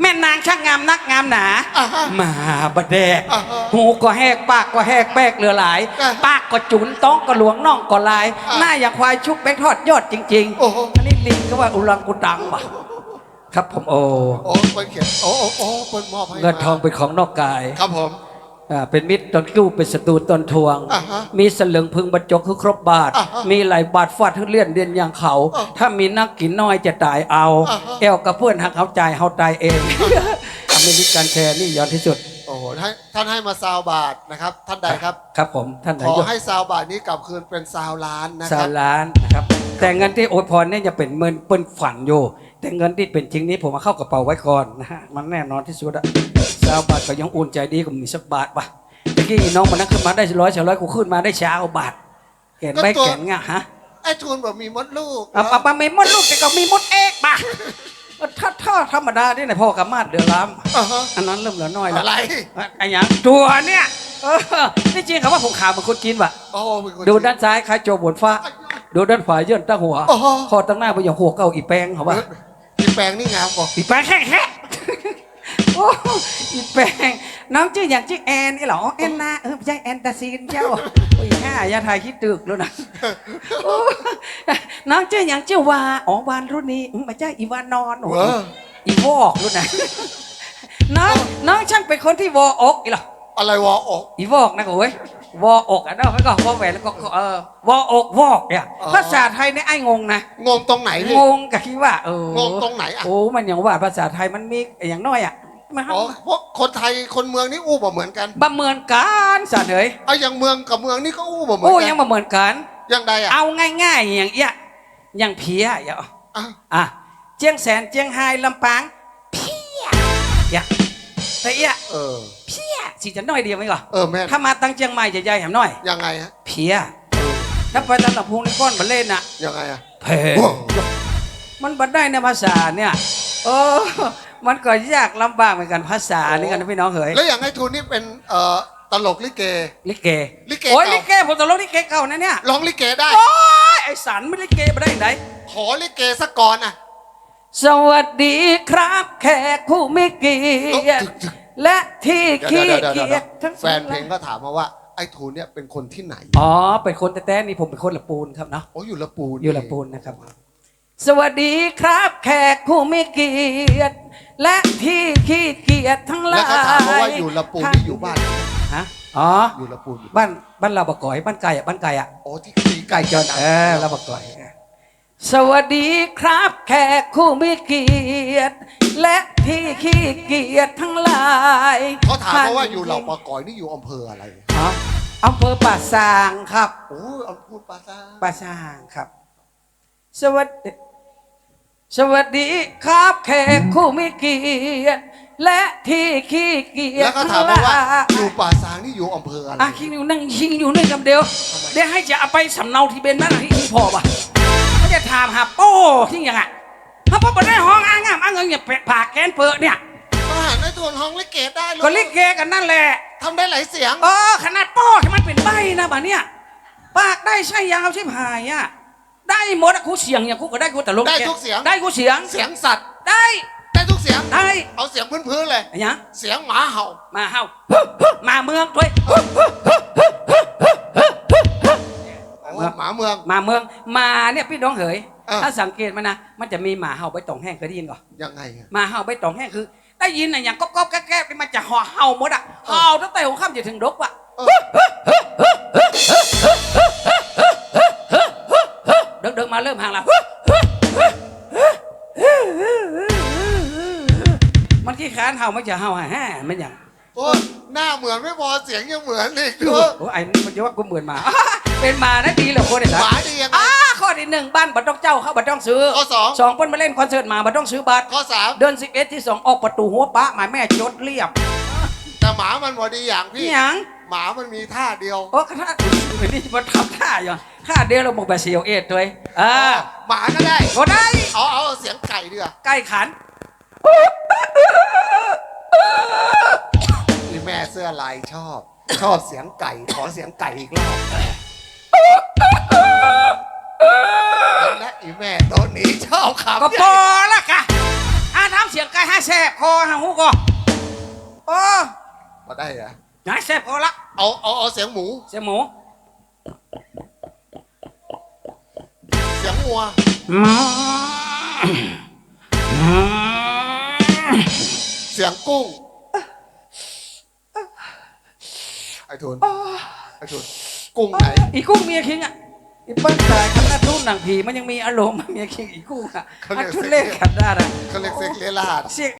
แม่นางช่างงามนักงามหนาอ่าฮะมาบดแดกอ่าฮะหูก็แหกปากก็แหกแบกเหลือหลาย อ่าปากก็จุนต้องก็หลวงน่องก็ลาย อ่าหน้าอย่างควายชุบแบงทอดยอดจริงโอ้โหอันนี้ลิงก็ว่าอุลังกุตังว่ะครับผมโอ้โอ้เปิ้นเขียนโอ้โอ้โอ้เปิ้นมอบให้เงินมาทองเป็นของนอกกาย ครับผมอ่า เป็นมิตรตอนกู้เป็นศัตรูตอนทวงอ่าฮะมีสลึงพึงบรรจกคือครบบาทอ่าฮะมีไหลบาทฟาดทุเลียนเดียนอย่างเขาอ่าถ้ามีนักกินน้อยจะตายเอาอ่าฮะแอวกับเพื่อนหักเขาจ่ายเขาตายเองอเมริกันแชร์นี่ย้อนที่สุดโอ้โหให้ท่านให้มาซาวบาทนะครับ ท่านใดครับ ครับผมท่านขนาอยกให้ซาวบาทนี้กลับคืนเป็นซาวล้านนะคสารับล้านนะครับแต่เงินที่โอวยพรเนี่ยจะเป็นเงินเป็นฝันอยู่ แต่เงินที่เป็นจริงนี้ผมมาเข้ากระเป๋าไว้ก่อนนะฮะมันแน่นอนที่สุดอะสาวบาทก็ยังอุ่นใจดีกว่ามีสักบาทปะตะกี้น้องมันนั่งขึ้นมาได้ร้อยสองร้อยกูขึ้นมาได้เช้าบาทเห็นไหมก็ตัวแก่นง่ะฮะไอ้ทูนบอกมีมดลูกอะปะปะมีมดลูกแต่ก็มีมดเอกป่ะถ้าถ้าธรรมดาที่ไหนพ่อกับมาดเดือดร้อ่าฮะำอันนั้นเริ่มเหลือน้อยแล้วอะไรไอ้หยังตัวเนี่ยเออนี่จริงคำว่าผมขาวเหมือนคนจีนว่ะโอ้เป็นคนดูด้านซ้ายคล้ายโจบนฟ้า ดูด้านขวาเยื่นตั้งหัวโอ้โหคอตั้งหน้าไปอย่างหัวเก่าอีแปงเขาว่า มีแปลงนี่งามกว่าอีแปงแค่แค่โอ้อีแปงน้องชื่ออย่างชื่อแอนนี่เหรออ๋อแอนนาเออไม่ใช่แอนตาซีนเจ้าโอ้ยห้ายาไทยคิดตึกแล้วนะโอ้น้องชื่ออย่างชื่อวาอ๋อวานรุ่นนี้อืมไม่ใช่อีวานอนโอ้เว้ออีวอกรุ่นไหนะน้องน้องช่างเป็นคนที่วออกอีหรออะไรวออกอีวอกนะโอ้ย วออกอะเนาะไม่ก็วอแหวนแล้วก็เออวออกวอกเนี่ยอ๋อ ภาษาไทยเนี่ยไอ้งงนะงงตรงไหนพี่ งงกับคิดว่าเอองงตรงไหนอะโอ้มันอย่างว่าภาษาไทยมันมีอย่างน้อยอะมันอ๋อพวกคนไทยคนเมืองนี่อู้บ่เหมือนกันบะเหมือนกันสารเอ๋ยเอาอย่างเมืองกับเมืองนี่ก็อู้บ่เหมือนโอ้กัยังบะเหมือนกัน อย่างใดอะเอาง่ายๆอย่างเอี้ยอย่างเพียอย่างอะอะเจียงแสนเจียงไฮ้ลำปางเพียอย่างแต่เอี้ย เออ เพียสิจะน้อยเดียวไหมก่อนเออแม่นถ้ามาตั้งเจียงใหม่จะใหญ่แหมน้อย ยังไงฮะเพียถ้าไปตลาดพุงในก้อนมาเล่นน่ะยังไงอะเพมันบัดได้ในภาษาเนี่ยเออมันก็ยากลำบากเหมือนกันภาษานี่กันนะพี่น้องเอ๋ยแล้วอย่างไอ้ทูนนี่เป็นเอ่อตลกลิเก ลิเกลิเกโอ้ยเก่า ลิเกผมตลกลิเกเก่านะเนี่ยร้องลิเกได้ โอ้ยไอสันไม่ลิเกมาได้ไหน ขอลิเกสักก่อนอะสวัสดีครับ แขกผู้ไม่เกียรติ และที่เดี๋ยวขี้เดี๋ยวเดี๋ยวเกียจเดี๋ยวทั้งแฟนเพลงก็ถามมาว่าไอ้ทูนเนี่ยเป็นคนที่ไหนอ๋อ เป็นคนแต่แต่นี่ผมเป็นคนละปูนครับเนาะ โอ้อยู่ละปูนอยู่ละปูนนะครับ สวัสดีครับแขกผู้ไม่เกียรติ และที่ขี้เกียจทั้งหลาแล้ยวเขาถามมาว่าอยู่ละปูนนี่อยู่บ้านฮะอ๋อ อยู่ละปูนบ้านบ้านเราบะก่อยบ้านไก่อะบ้านไก่อะโอ้ที่ตีไก่ไก่จอนเออเราบะก่อย สวัสดีครับแขกคู่มีเกียรติ และที่ขี้เกียจทั้งหลายเขาถามมาว่าอยู่เหล่าปะกอยนี่อยู่อำเภออะไรอ๋ออำเภอป่าซางครับโอ้อำเภอพูดปาซาป่าซางครับ สวัสดีสวัสดีครับแขกคู่มีเกียรติและที่ขี้เกียจแล้วก็ทั้ถามงหมาว่าลายอยู่ป่าซางนี่อยู่อำเภออะไรอะคิงอยู่นั่งคิงอยู่ในคำเดียวเดี๋ยวให้จะเอาไปสำเนาที่เป็นบ้านที่ที่พอป่ะ เขาจะถามหาโป้ที่ยังอะถ้าพ่อได้ห้องอ้างงามอ้างเงินอย่าปากแกนเปิดเนี่ยก็หาไอ้ทูนห้องลิเกได้ลูก็ลิเกกันนั่นแหละทำได้หลายเสียง เออขนาดโป้ที่มันเป็นใบนะบ้าเนี่ยปากได้ใช่ยาวชิบหายอะได้หมดอะกูเสียงอย่างกูก็ได้กูแต่ลงได้ทุกเสียงได้กูเสียงเสียงสัตว์ได้ได้ทุกเสียงได้เอาเสียงพื้นๆเลยอะไรอย่างเสียงหมาเห่ามาเฮามาเมืองด้วย โอ้หมาเมืองมาเมืองมาเนี่ยพี่น้องเหยอะ ถ้าสังเกตมันนะมันจะมีหมาเห่าใบตองแห้งเคยได้ยินก่อนยังไงอะหมาเห่าใบตองแห้งคือได้ยินอะอย่างก๊อบๆแก๊บๆนี่มันจะห่อเห่าหมดอะเห่าตั้งแต่หัวค่ำจนถึงดกว่ะเออเดินๆมาเริ่มห่างแล้วมันขี้ขานเห่ามันจะเห่าแห่มันอย่าง โอ้หน้าเหมือนไม่พอเสียงยังเหมือนอีกโอ้ไอ้นี่มันจะว่ากูเหมือนหมา เป็นหมานะดีเหรอคนไอ้หสัสมาดียังไง อ่าข้อที่หนึ่งบ้านบัตรต้องเจ้าเข้าบัตรต้องซื้อข้อสอง สองเปิ้นมาเล่นคอนเสิร์ตหมาบัตรต้องซื้อบัตรข้อสามเดือนสิบเอ็ดที่สองออกประตูหัวปะหมายแม่จดเรียบแต่หมามันพอดีอย่างพี่ นี่หยังหมามันมีท่าเดียวโอ้ท่าอันนี้มันทำท่าอย่างท่าเดียวเราบอกแบบเสียวเอ็ดด้วยอ่าหมาก็ได้ก็ได้ เอาเอาเสียงไก่ดีกว่าใกล้ขัน นี่แม่เสื้อลายชอบ ชอบเสียงไก่ ขอเสียงไก่อีกรอบ และอีแม่ตัวนี้ชอบขับก็พอละกะอ่าทำเสียงไก่ห้าแสบคอหาหูก่อโอ้มาได้เหรอหาแสบคอละเอาเอาเอาเสียงหมู เสียงหมู เสียงวัวอืมอืมเสียงกุ้งไอ้ทุนไอ้ทุนกุ้งไหนอีกุ้งเมียคิงอะ อีเปิ้ลสายคณะทุ่นหนังผีมันยังมีอารมณ์เมียคิงอีกุ้งอะเขาเรีอัยกนทุเล่ขันได้อะเขาเรียกเสียงเลลาด เสียง